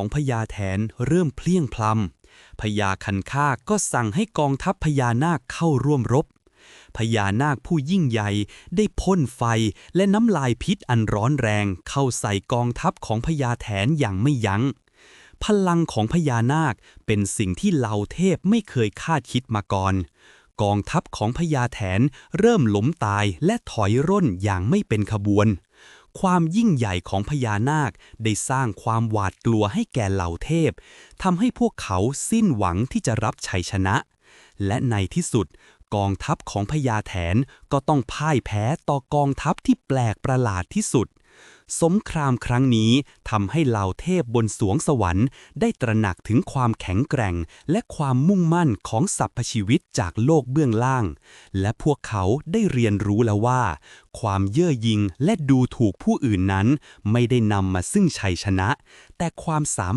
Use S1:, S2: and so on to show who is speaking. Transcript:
S1: ของพญาแถนเริ่มเพลียงพลำพญาคันคากก็สั่งให้กองทัพพญานาคเข้าร่วมรบพญานาคผู้ยิ่งใหญ่ได้พ่นไฟและน้ำลายพิษอันร้อนแรงเข้าใส่กองทัพของพญาแถนอย่างไม่ยัง้ง พลังของพญานาคเป็นสิ่งที่เหล่าเทพไม่เคยคาดคิดมาก่อน กองทัพของพญาแถนเริ่มล้มตายและถอยร่นอย่างไม่เป็นขบวน ความยิ่งใหญ่ของพญานาคได้สร้างความหวาดกลัวให้แก่เหล่าเทพทำให้พวกเขาสิ้นหวังที่จะรับชัยชนะ และในที่สุด กองทัพของพญาแถนก็ต้องพ่ายแพ้ต่อกองทัพที่แปลกประหลาดที่สุด สงครามครั้งนี้ทำให้เหล่าเทพบนสวงสวรรค์ ได้ตระหนักถึงความแข็งแกร่ง และความมุ่งมั่นของสรรพชีวิตจากโลกเบื้องล่าง และพวกเขาได้เรียนรู้แล้วว่า ความเย่อหยิ่งและดูถูกผู้อื่นนั้น ไม่ได้นำมาซึ่งชัยชนะ แต่ความสามารถ